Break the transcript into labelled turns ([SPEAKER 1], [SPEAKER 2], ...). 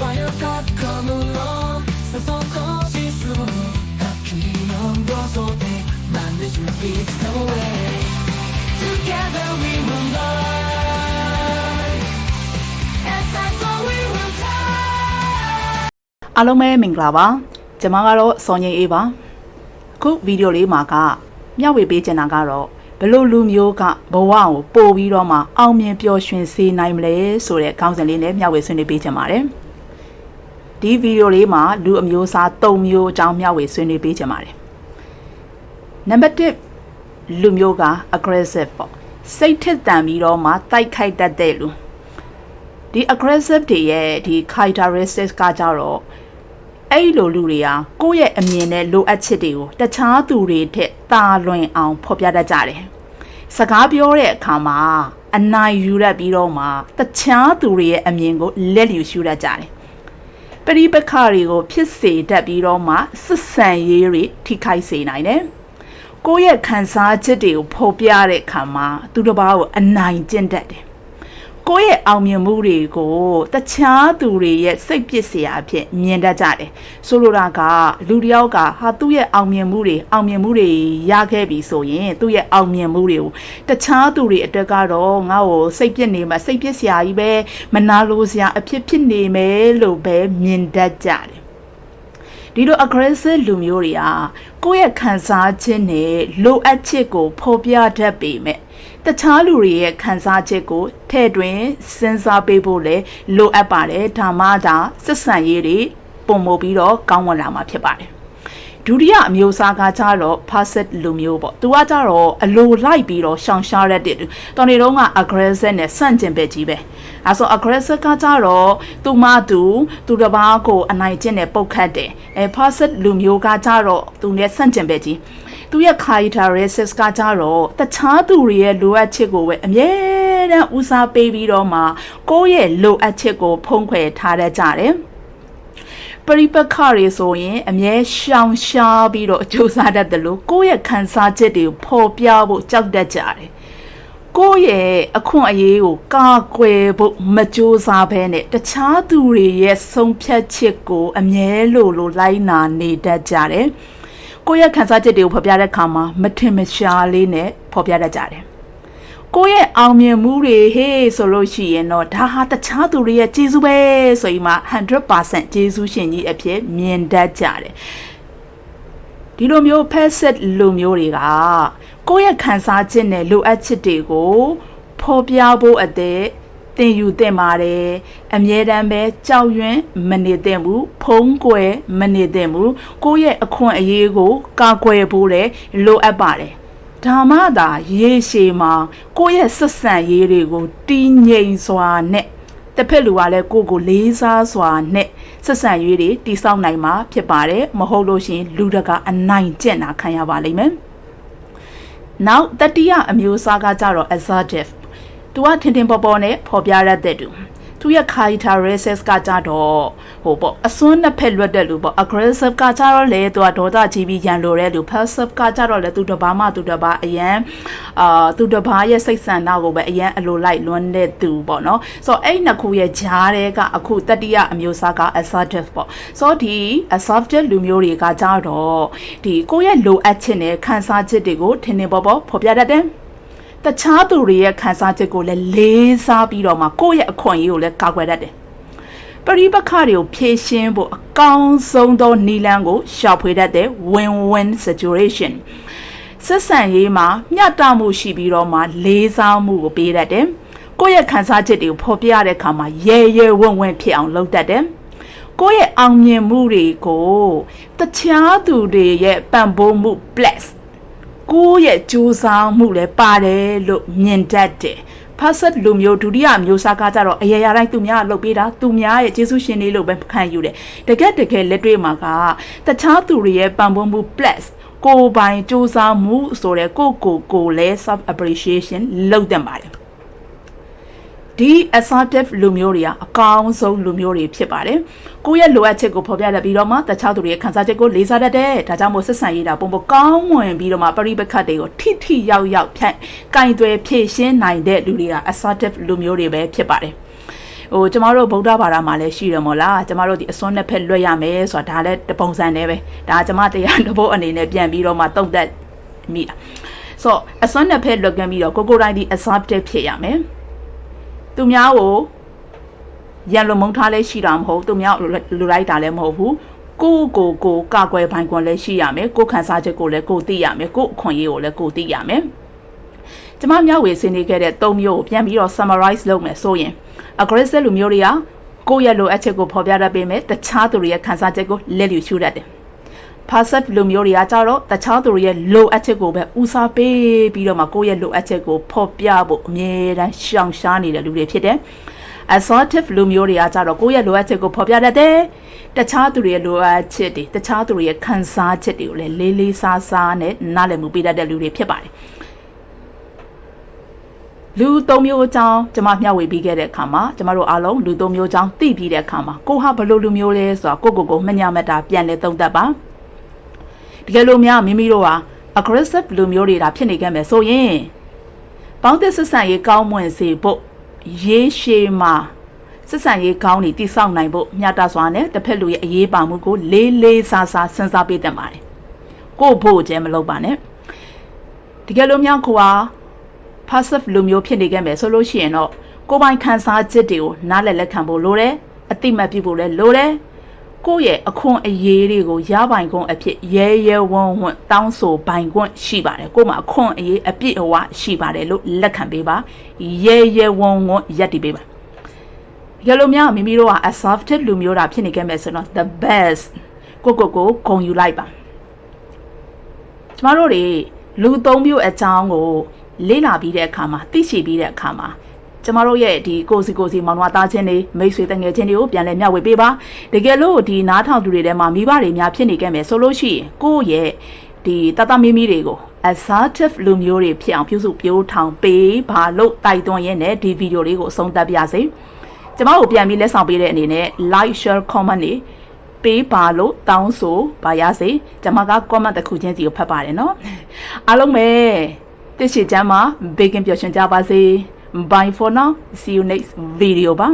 [SPEAKER 1] Fire up, come along. Let's all go be slow. Happy on those old things. Manage your feet, come away. Together we will learn. As I saw, we will die.
[SPEAKER 2] အားလုံးပဲမင်္ဂလာပါကျွန်မကတော့စောငိမ့်အေးပါအခုဗီဒီယိုလေးမှာကမျှဝေပေးချင်တာကတော့ဘလို့လူမျိုးကဘဝကိုပို့ပြီးတော့မှအောင်မြင်ပျော်ရွှင်စေနိုင်မလဲဆိုတဲ့ခေါင်းစဉ်လေးနဲ့မျှဝေဆွေးနွေးပေးချင်ပါတယ်။ ဒီဗီဒီယိုလေးမှာလူအမျိုးအစား၃မျိုးအကြောင်းမျှဝေဆွေးနွေးပေးချင်ပါတယ်နံပါတ်1လူမျိုးက aggressive ပေါ့စိတ်ထက်သန်ပြီးတော့မှတိုက်ခိုက်တတ်တဲ့လူဒီ aggressive တွေရဲ့ဒီ characteristics ကကြတော့အဲ့ဒီလိုလူတွေဟာကိုယ့်ရဲ့အမြင်နဲ့လိုအပ်ချက်တွေကိုတခြားသူတွေထက်တာလွင်အောင်ဖော်ပြတတ်ကြတယ်။စကားပြောတဲ့အခါမှာအနိုင်ယူရပြီးတော့မှတခြားသူတွေရဲ့အမြင်ကိုလက်လျူရှုတတ်ကြတယ်။ ပရိပခတွေကိုဖြစ်စေတတ်ပြီးတော့မှစစ်ဆန်ရေးတွေထိခိုက်စေနိုင်တယ်။ကိုယ့်ရဲ့ခံစားချက်တွေကိုဖော်ပြတဲ့အခါမှာသူတစ်ပါးကိုအနိုင်ကျင့်တတ်တယ်။ ကိုယ့်ရဲ့အောင်မြင်မှုတွေကိုတခြားသူတွေရဲ့စိတ်ပစ်စရာအဖြစ်မြင်တတ်ကြတယ်ဆိုလိုတာကလူတစ်ယောက်ကဟာသူ့ရဲ့အောင်မြင်မှုတွေအောင်မြင်မှုတွေရခဲ့ပြီဆိုရင်သူ့ရဲ့အောင်မြင်မှုတွေကိုတခြားသူတွေအတွက်ကတော့ငါ့ကိုစိတ်ပစ်နေမှာစိတ်ပစ်စရာကြီးပဲမနာလိုစရာအဖြစ်ဖြစ်နေမယ်လို့ပဲမြင်တတ်ကြတယ် ဒီလို aggressive လူမျိုးတွေကကိုယ့်ရဲ့ခံစားချက်နဲ့လိုအပ်ချက်ကိုဖော်ပြတတ်ပေမဲ့တခြားလူတွေရဲ့ခံစားချက်ကိုထဲ့တွင်စဉ်းစားပေးဖို့လည်းလိုအပ်ပါတယ်ဒါမှသာစစ်ဆန်ရေးတွေပုံမပြီးတော့ကောင်းမွန်လာမှာဖြစ်ပါတယ် ဒုတိယအမျိုးအစားကကြတော့ passive လူမျိုးပေါ့သူကကြတော့အလိုလိုက်ပြီးတော့ရှောင်ရှားရတဲ့သူတော်နေတော့က aggressive နဲ့ဆန့်ကျင်ဘက်ကြီးပဲအဲဆို aggressive ကကြတော့သူမသူသူတစ်ပါးကိုအနိုင်ကျင့်တဲ့ပုတ်ခတ်တယ်အဲ passive လူမျိုးကကြတော့သူနဲ့ဆန့်ကျင်ဘက်ကြီးသူရဲ့ characteristics ကကြတော့တခြားသူတွေရဲ့လိုအပ်ချက်ကိုပဲအမြဲတမ်းဦးစားပေးပြီးတော့မှကိုယ့်ရဲ့လိုအပ်ချက်ကိုဖုံးကွယ်ထားတတ်ကြတယ် ပရိပခတွေဆိုရင်အမြဲရှောင်ရှားပြီးတော့အကျိုးစားတတ်တယ်လို့ကိုယ့်ရဲ့ခံစားချက်တွေကိုဖော်ပြဖို့ကြောက်တတ်ကြတယ်ကိုယ့်ရဲ့အခွင့်အရေးကိုကာကွယ်ဖို့မကြိုးစားဘဲနဲ့တခြားသူတွေရဲ့ဆုံးဖြတ်ချက်ကိုအမြဲလိုလိုလိုက်နာနေတတ်ကြတယ်ကိုယ့်ရဲ့ခံစားချက်တွေကိုဖော်ပြတဲ့အခါမှာမထင်မရှားလေးနဲ့ဖော်ပြတတ်ကြတယ် ကိုယ့်ရဲ့အောင်မြင်မှုတွေဟေးဆိုလို့ရှိရင်တော့ဒါဟာတခြားသူတွေရဲ့ကျေးဇူးပဲဆိုပြီးမှ100%ကျေးဇူးရှင်ကြီးအဖြစ်မြင်တတ်ကြတယ်ဒီလိုမျိုး passive လူမျိုးတွေကကိုယ့်ရဲ့ခံစားချက်နဲ့လိုအပ်ချက်တွေကိုဖော်ပြဖို့အတဲ့တင်ယူတင်ပါတယ်အမြဲတမ်းပဲကြောက်ရွံ့မနေသင့်ဘူးဖုံးကွယ်မနေသင့်ဘူးကိုယ့်ရဲ့အခွင့်အရေးကိုကာကွယ်ဖို့လည်းလိုအပ်ပါတယ် ဒါမှသာရေရှည်မှာကိုယ့်ရဲ့ဆက်ဆံရေးတွေကိုတည်ငြိမ်စွာနဲ့တစ်ဖက်လူကလည်းကိုယ့်ကိုလေးစားစွာနဲ့ဆက်ဆံရေးတွေတည်ဆောက်နိုင်မှာဖြစ်ပါတယ်မဟုတ်လို့ရှရင်လူတကာအနိုင်ကျင့်တာခံရပါလိမ့်မယ်နောက်တတိယအမျိုးအစားကကြတော့ assertive သူကထင်ထင်ပေါ်ပေါ်နဲ့ဖော်ပြရတဲ့သူ သူရဲ့ characteristics ကကြတော့ဟိုပေါ့အစွန်းနှစ်ဖက်လွတ်တဲ့လူပေါ့ aggressive ကကြတော့လေသူကဒေါသကြီးပြီးရန်လိုတဲ့လူ passive ကကြတော့လေသူတစ်ပါးမှသူတစ်ပါးအရန်အာသူတစ်ပါးရဲ့စိတ်ဆန္ဒကိုပဲအရန်အလိုလိုက်လွန်းတဲ့သူပေါ့နော်ဆိုတော့အဲ့နှစ်ခုရဲ့ဂျားတဲ့ကအခုတတိယအမျိုးအစားက assertive ပေါ့ဆိုတော့ဒီ assertive လူမျိုးတွေကကြတော့ဒီကိုယ့်ရဲ့လိုအပ်ချက်နဲ့ခံစားချက်တွေကိုထင်ထင်ပေါ်ပေါ်ဖော်ပြတတ်တယ် တခြားသူတွေရဲ့ခံစားချက်ကိုလည်းလေးစားပြီးတော့မှကိုယ့်ရဲ့အခွင့်အရေးကိုလည်းကာကွယ်တတ်တယ်ပရိပခတွေကိုဖြည့်ရှင်းဖို့အကောင်းဆုံးသောနည်းလမ်းကိုရှာဖွေတတ်တဲ့ win-win situation ဆက်ဆံရေးမှာမျှတမှုရှိပြီးတော့မှလေးစားမှုကိုပေးတတ်တယ်ကိုယ့်ရဲ့ခံစားချက်တွေကိုဖော်ပြရတဲ့အခါမှာရဲရဲဝံ့ဝံ့ဖြစ်အောင်လုပ်တတ်တယ်ကိုယ့်ရဲ့အောင်မြင်မှုတွေကိုတခြားသူတွေရဲ့ပံ့ပိုးမှု plus ကိုယ့်ရဲ့ကြိုးစားမှုလည်းပါတယ်လို့မြင်တတ်တယ်ဖတ်ဆက်လူမျိုးဒုတိယမျိုးစားကကြတော့အရာရာတိုင်းသူများလှုပ်ပေးတာသူများရဲ့ကျေးဇူးရှင်လေးလို့ပဲခံယူတယ်တကယ်တကယ်လက်တွေ့မှာကတခြားသူတွေရဲ့ပံ့ပိုးမှု plus ကိုယ်ပိုင်စူးစမ်းမှုဆိုတဲ့ကိုယ့်ကိုယ်ကိုလည်း self appreciation လုပ်တတ်ပါတယ် ဒီ assertive လူမျိုးတွေကအကောင်းဆုံးလူမျိုးတွေဖြစ်ပါတယ်။ကိုယ့်ရဲ့လိုအပ်ချက်ကိုဖော်ပြတတ်ပြီးတော့မှတခြားသူတွေရဲ့ခံစားချက်ကိုလေးစားတတ်တယ်။ဒါကြောင့်မို့ဆက်ဆံရေးတာပုံပုံကောင်းမွန်ပြီးတော့မှပရိပခတ်တွေကိုထိထိရောက်ရောက်ဖြန့်ကင်သွယ်ဖြည့်ရှင်းနိုင်တဲ့လူတွေက assertive လူမျိုးတွေပဲဖြစ်ပါတယ်။ဟိုကျမတို့ဗုဒ္ဓဘာသာမှာလည်းရှိတယ်မို့လားကျမတို့ဒီအစွန်းနှစ်ဖက်လွတ်ရမယ်ဆိုတာဒါလည်းတပုံစံနဲ့ပဲဒါကျမတရားတစ်ပုတ်အနေနဲ့ပြန်ပြီးတော့မှတုံ့တက်မိတာဆိုတော့အစွန်းနှစ်ဖက်လွတ်ကမ်းပြီးတော့ကိုကိုတိုင်းဒီ assertive ဖြစ်ရမယ် သူများကိုရန်လိုမုန်းထားလဲရှိတာမဟုတ်သူများလူလိုက်တာလည်းမဟုတ်ဘူးကိုကိုကိုကာကွယ်ပိုင်ခွင့်လည်းရှိရမယ်ကိုခန်းစားချက်ကိုလည်းကိုသိရမယ်ကိုအခွင့်အရေးကိုလည်းကိုသိရမယ်ကျမမျှဝေဆွေးနွေးခဲ့တဲ့၃မျိုးကိုပြန်ပြီးတော့ summarize လုပ်မယ်ဆိုရင် aggressive လူမျိုးတွေကကိုယ့်ရဲ့လိုအပ်ချက်ကိုဖော်ပြတတ်ပေမဲ့တခြားသူတွေရဲ့ခံစားချက်ကိုလက်လျူရှုတတ်တယ် passive လူမျိုးတွေကကြတော့တခြားသူတွေရဲ့လိုအပ်ချက်ကိုပဲဦးစားပေးပြီးတော့မှကိုယ့်ရဲ့လိုအပ်ချက်ကိုဖော်ပြဖို့အမြဲတမ်းရှောင်ရှားနေတဲ့လူတွေဖြစ်တယ် assertive လူမျိုးတွေကကြတော့ကိုယ့်ရဲ့လိုအပ်ချက်ကိုဖော်ပြတတ်တယ်တခြားသူတွေရဲ့လိုအပ်ချက်တွေတခြားသူတွေရဲ့ခံစားချက်တွေကိုလည်းလေးလေးစားစားနဲ့နားလည်မှုပေးတတ်တဲ့လူတွေဖြစ်ပါတယ်လူသုံးမျိုးအကြောင်းကျွန်မမျှဝေပြီးခဲ့တဲ့အခါမှာကျွန်မတို့အားလုံးလူသုံးမျိုးအကြောင်းသိပြီးတဲ့အခါမှာကိုဟာဘယ်လိုလူမျိုးလဲဆိုတာကိုကိုကိုမညာမတာပြန်လဲသုံးသပ်ပါ တကယ်လို့များမိမိတို့ဟာ aggressive လူမျိုးတွေဒါဖြစ်နေခဲ့မယ်ဆိုရင်ပေါင်းသစ်ဆက်ဆံရေးကောင်းမွန်စေဖို့ရေးရှည်မှာဆက်ဆံရေးကောင်းနေတိစောက်နိုင်ဖို့မြတ်တာစွာနဲ့တစ်ဖက်လူရဲ့အရေးပါမှုကိုလေးလေးစားစားစဉ်းစားပေးတတ်ပါတယ်ကို့ဖို့ကျဲမလုပ်ပါနဲ့တကယ်လို့များခွာ passive လူမျိုးဖြစ်နေခဲ့မယ်ဆိုလို့ရှိရင်တော့ကိုယ်ပိုင်ခံစားချက်တွေကိုနားလည်လက်ခံဖို့လိုတယ်အတိမတ်ပြုဖို့လည်းလိုတယ် ကိုယ့်ရဲ့အခွန်အရေးတွေကိုရပိုင်ခွင့်အဖြစ်ရဲရဲဝံ့ဝံ့တောင်းဆိုပိုင်ခွင့်ရှိပါတယ်ကိုယ်မှာအခွန်အရေးအပြည့်အဝရှိပါတယ်လို့လက်ခံပေးပါရဲရဲဝံ့ဝံ့ရက်တည်ပေးပါဒီလိုမျိုးမိမိတို့က assertive လူမျိုးတာဖြစ်နေခဲ့မယ်ဆိုတော့ the best ကိုကိုကိုဂုံယူလိုက်ပါကျမတို့တွေလူသုံးမျိုးအကြောင်းကိုလေ့လာပြီးတဲ့အခါမှာသိရှိပြီးတဲ့အခါမှာ ကျမတို့ရဲ့ဒီကိုစီကိုစီမောင်နှမသားချင်းတွေမိတ်ဆွေတငယ်ချင်းတွေကိုပြန်လည်မျှဝေပေးပါတကယ်လို့ဒီနားထောင်သူတွေထဲမှာမိဘတွေများဖြစ်နေခဲ့မယ်ဆိုလို့ရှိရင်ကိုယ့်ရဲ့ဒီတတမီမီတွေကို assertive လူမျိုးတွေဖြစ်အောင်ပြုစုပြောထောင်ပေးပါလို့တိုက်တွန်းရင်းနဲ့ဒီဗီဒီယိုလေးကိုအဆုံးသတ်ပါရစေကျမတို့ပြန်ပြီးလက်ဆောင်ပေးတဲ့အနေနဲ့ like share comment တွေပေးပါလို့တောင်းဆိုပါရစေကျမက comment တစ်ခုချင်းစီကိုဖတ်ပါတယ်နော်အားလုံးပဲတရှိချမ်းမှာဘေကင်ပျော်ရွှင်ကြပါစေ။ bye for now. See you next video. ပါ